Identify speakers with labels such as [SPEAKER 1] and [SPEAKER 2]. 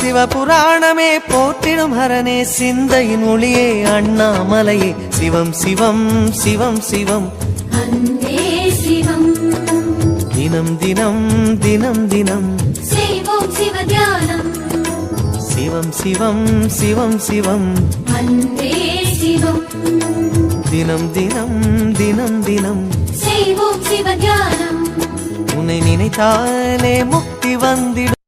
[SPEAKER 1] சிவபுராணமே போற்றிடும் ஹரனே சிந்தையின் ஒளியே அண்ணாமலையே. சிவம் சிவம் சிவம் சிவம். தினம் தினம் தினம் தினம். சிவம் சிவம் சிவம் சிவம். தினம் தினம் தினம் தினம். உன்னை நினைத்தாலே முக்தி வந்திடும்.